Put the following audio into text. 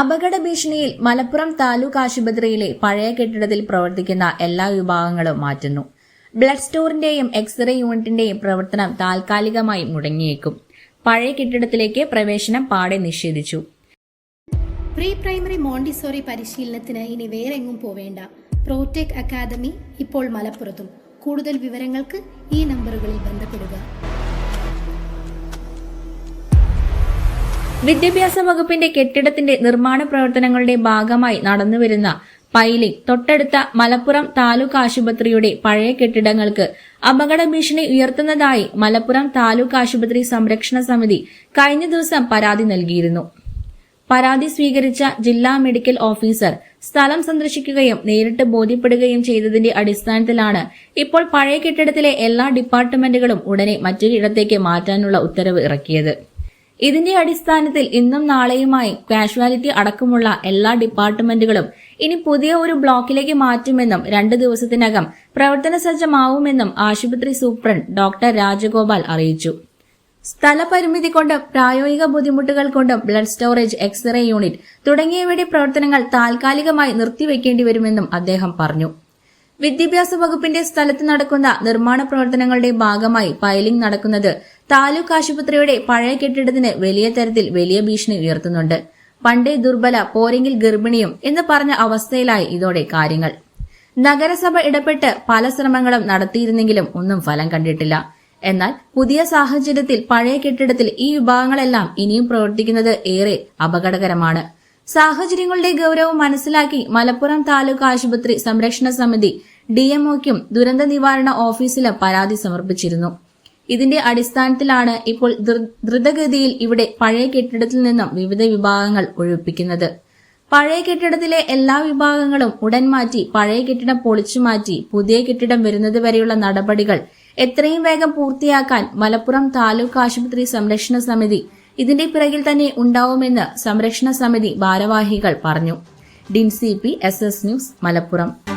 അപകട ഭീഷണിയിൽ മലപ്പുറം താലൂക്ക് ആശുപത്രിയിലെ പഴയ കെട്ടിടത്തിൽ പ്രവർത്തിക്കുന്ന എല്ലാ വിഭാഗങ്ങളും മാറ്റുന്നു. ബ്ലഡ് സ്റ്റോറിന്റെയും എക്സ്റേ യൂണിറ്റിന്റെയും പ്രവർത്തനം താൽക്കാലികമായി മുടങ്ങിയേക്കും. പഴയ കെട്ടിടത്തിലേക്ക് പ്രവേശനം പാടെ നിഷേധിച്ചു. പ്രീ പ്രൈമറി മോണ്ടിസോറി പരിശീലനത്തിന് ഇനി വേറെങ്ങും പോവേണ്ട. പ്രോടെക് അക്കാദമി ഇപ്പോൾ മലപ്പുറത്തും. കൂടുതൽ വിവരങ്ങൾക്ക് ഈ നമ്പറുകളിൽ ബന്ധപ്പെടുക. വിദ്യാഭ്യാസ വകുപ്പിന്റെ കെട്ടിടത്തിന്റെ നിർമ്മാണ പ്രവർത്തനങ്ങളുടെ ഭാഗമായി നടന്നുവരുന്ന പൈലിംഗ് തൊട്ടടുത്ത മലപ്പുറം താലൂക്ക് ആശുപത്രിയുടെ പഴയ കെട്ടിടങ്ങൾക്ക് അപകട ഭീഷണി ഉയർത്തുന്നതായി മലപ്പുറം താലൂക്ക് ആശുപത്രി സംരക്ഷണ സമിതി കഴിഞ്ഞ ദിവസം പരാതി നൽകിയിരുന്നു. പരാതി സ്വീകരിച്ച ജില്ലാ മെഡിക്കൽ ഓഫീസർ സ്ഥലം സന്ദർശിക്കുകയും നേരിട്ട് ബോധ്യപ്പെടുകയും ചെയ്തതിന്റെ അടിസ്ഥാനത്തിലാണ് ഇപ്പോൾ പഴയ കെട്ടിടത്തിലെ എല്ലാ ഡിപ്പാർട്ട്മെന്റുകളും ഉടനെ മറ്റൊരിടത്തേക്ക് മാറ്റാനുള്ള ഉത്തരവ് ഇറക്കിയത്. ഇതിന്റെ അടിസ്ഥാനത്തിൽ ഇന്നും നാളെയുമായി കാഷ്വാലിറ്റി അടക്കമുള്ള എല്ലാ ഡിപ്പാർട്ട്മെന്റുകളും ഇനി പുതിയ ഒരു ബ്ലോക്കിലേക്ക് മാറ്റുമെന്നും രണ്ട് ദിവസത്തിനകം പ്രവർത്തന സജ്ജമാവുമെന്നും ആശുപത്രി സൂപ്രണ്ട് ഡോക്ടർ രാജഗോപാൽ അറിയിച്ചു. സ്ഥലപരിമിതി കൊണ്ടും പ്രായോഗിക ബുദ്ധിമുട്ടുകൾ കൊണ്ടും ബ്ലഡ് സ്റ്റോറേജ് എക്സ്റേ യൂണിറ്റ് തുടങ്ങിയവയുടെ പ്രവർത്തനങ്ങൾ താൽക്കാലികമായി നിർത്തിവെക്കേണ്ടി വരുമെന്നും അദ്ദേഹം പറഞ്ഞു. വിദ്യാഭ്യാസ വകുപ്പിന്റെ സ്ഥലത്ത് നടക്കുന്ന നിർമ്മാണ പ്രവർത്തനങ്ങളുടെ ഭാഗമായി പൈലിംഗ് നടക്കുന്നത് താലൂക്ക് ആശുപത്രിയുടെ പഴയ കെട്ടിടത്തിന് വലിയ തരത്തിൽ വലിയ ഭീഷണി ഉയർത്തുന്നുണ്ട്. പണ്ടേ ദുർബല പോരെങ്കിൽ ഗർഭിണിയും എന്ന് പറഞ്ഞ അവസ്ഥയിലായി ഇതോടെ കാര്യങ്ങൾ. നഗരസഭ ഇടപെട്ട് പല ശ്രമങ്ങളും നടത്തിയിരുന്നെങ്കിലും ഒന്നും ഫലം കണ്ടിട്ടില്ല. എന്നാൽ പുതിയ സാഹചര്യത്തിൽ പഴയ കെട്ടിടത്തിൽ ഈ വിഭാഗങ്ങളെല്ലാം ഇനിയും പ്രവർത്തിക്കുന്നത് ഏറെ അപകടകരമാണ്. സാഹചര്യങ്ങളുടെ ഗൗരവം മനസ്സിലാക്കി മലപ്പുറം താലൂക്ക് ആശുപത്രി സംരക്ഷണ സമിതി ഡിഎംഒയ്ക്കും ദുരന്ത നിവാരണ ഓഫീസിലും പരാതി സമർപ്പിച്ചിരുന്നു. ഇതിന്റെ അടിസ്ഥാനത്തിലാണ് ഇപ്പോൾ ദ്രു- ദ്രുതഗതിയിൽ ഇവിടെ പഴയ കെട്ടിടത്തിൽ നിന്നും വിവിധ വിഭാഗങ്ങൾ ഒഴിപ്പിക്കുന്നത്. പഴയ കെട്ടിടത്തിലെ എല്ലാ വിഭാഗങ്ങളും ഉടൻ മാറ്റി പഴയ കെട്ടിടം പൊളിച്ചു മാറ്റി പുതിയ കെട്ടിടം വരുന്നത് വരെയുള്ള നടപടികൾ എത്രയും വേഗം പൂർത്തിയാക്കാൻ മലപ്പുറം താലൂക്ക് ആശുപത്രി സംരക്ഷണ സമിതി ഇതിന്റെ പിറകിൽ തന്നെ ഉണ്ടാവുമെന്ന് സംരക്ഷണ സമിതി ഭാരവാഹികൾ പറഞ്ഞു. Dincy P S S news Malappuram.